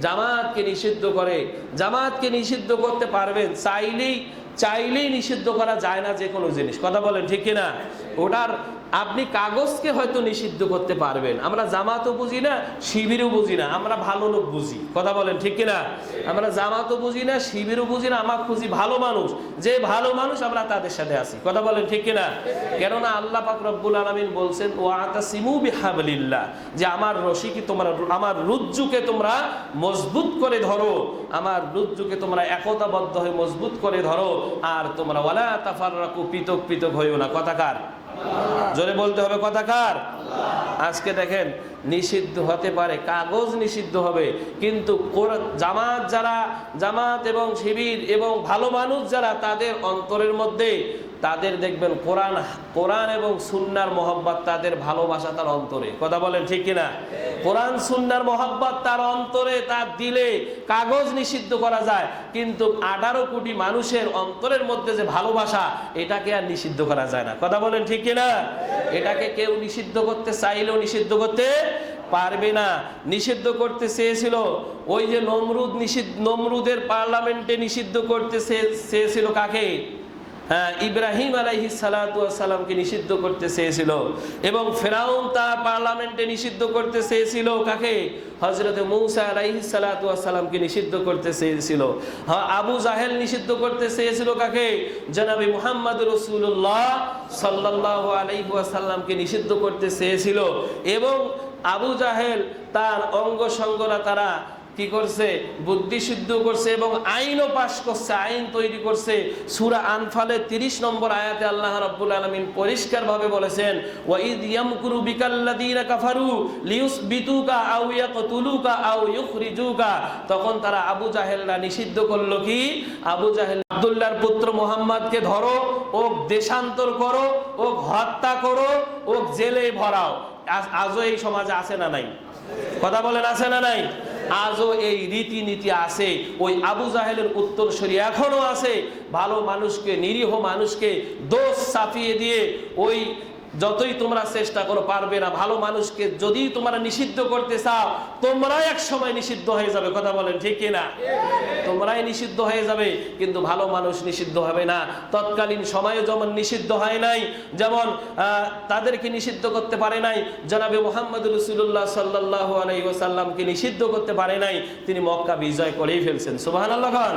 জামাতকে নিষিদ্ধ করে, জামাতকে নিষিদ্ধ করতে পারবেন, চাইলেই চাইলেই নিষিদ্ধ করা যায় না যে কোনো জিনিস। কথা বলেন ঠিক কিনা? ওটার আপনি কাগজকে হয়তো নিষিদ্ধ করতে পারবেন। আমরা জামাতও বুঝি না, শিবিরও বুঝি না। আমরা ভালো লোক বুঝি। কথা বলেন, ঠিক কিনা? আমরা জামাতও বুঝি না, শিবিরও বুঝি না, আমার খুঁজি ভালো মানুষ। যে ভালো মানুষ আমরা তাদের সাথে আছি। কথা বলেন, ঠিক কিনা? কেননা আল্লাহ পাক রব্বুল আলমিন বলছেন ও আতাসিমু বিহাবলিল্লাহ। যে আমার রশিকে তোমরা, আমার রুজ্জুকে তোমরা মজবুত করে ধরো। আমার রুজ্জুকে তোমরা একতাবদ্ধ হয়ে মজবুত করে ধরো। আর তোমরা ওয়ালা তাফাররাকু পৃথক পৃথক হইও না। কথাকার জোরে বলতে হবে কথাকার আজকে দেখেন নিষিদ্ধ হতে পারে, কাগজ নিষিদ্ধ হবে, কিন্তু জামাত যারা, জামাত এবং শিবির এবং ভালো মানুষ যারা তাদের অন্তরের মধ্যে, তাদের দেখবেন কোরআন কোরআন এবং সুন্নার মহব্বত তাদের ভালোবাসা তার অন্তরে। কথা বলেন ঠিক কিনা? কোরআন, সুন্নার মহব্বত তার অন্তরে, তার দিলে কাগজ নিষিদ্ধ করা যায়, কিন্তু আঠারো কোটি মানুষের অন্তরের মধ্যে যে ভালোবাসা, এটাকে আর নিষিদ্ধ করা যায় না। কথা বলেন ঠিক কিনা? এটাকে কেউ নিষিদ্ধ করতে চাইলেও নিষিদ্ধ করতে পারবে না। নিষিদ্ধ করতে চেয়েছিল, ওই যে নমরুদ নিষিদ্ধ, নমরুদের পার্লামেন্টে নিষিদ্ধ করতে চেয়েছিল কাকে? ইব্রাহিম আলাইহি সালাতামকে নিষিদ্ধ করতে চেয়েছিল এবং ফেরাউন তার পার্লামেন্টে নিষিদ্ধ করতে চেয়েছিল কাকে? হজরত মৌসা আলাইহি সালাতামকে নিষিদ্ধ করতে চেয়েছিল। হ্যাঁ আবু জাহেল নিষিদ্ধ করতে চেয়েছিল কাকে? জনাবি মুহাম্মদ রসুল্লাহ সাল্লাহ আলাইসাল্লামকে নিষিদ্ধ করতে চেয়েছিল এবং আবু জাহেল তার অঙ্গ সঙ্গরা তারা কি করছে? বুদ্ধি সিদ্ধ করছে এবং আইনও পাশ করছে, আইন তৈরি করছে। সুরা আনফালে 30 নম্বর আয়াতে আল্লাহ রাব্বুল আলামিন পরিষ্কারভাবে বলেছেন ইউখরিজুকা। তখন তারা আবু জাহেলরা নিষিদ্ধ করল কি? আবু জাহেল আব্দুল্লাহর পুত্র মোহাম্মদকে ধরো ও দেশান্তর করো ও হত্যা করো ও জেলে ভরাও। আজও এই সমাজে আছে না নাই? কথা বলেন, আছে না নাই? আজও এই রীতিনীতি আছে। ওই আবু জাহেলের উত্তরসূরি এখনও আছে। ভালো মানুষকে, নিরীহ মানুষকে দোষ চাপিয়ে দিয়ে ওই যতই তোমরা চেষ্টা করো, পারবে না। ভালো মানুষকে যদি তোমরা নিষিদ্ধ করতে চাও তোমরা এক সময় নিষিদ্ধ হয়ে যাবে। কথা বলেন, ঠিক কিনা তোমরাই নিষিদ্ধ হয়ে যাবে, কিন্তু ভালো মানুষ নিষিদ্ধ হবে না। তৎকালীন সময়ে যেমন নিষিদ্ধ হয় নাই, যেমন তাদেরকে নিষিদ্ধ করতে পারে নাই, জনাবে মোহাম্মদ রসুল্লাহ সাল্লাহ আলাই ওসাল্লামকে নিষিদ্ধ করতে পারে নাই, তিনি মক্কা বিজয় করেই ফেলছেন। সুবাহ আল্লাহ খান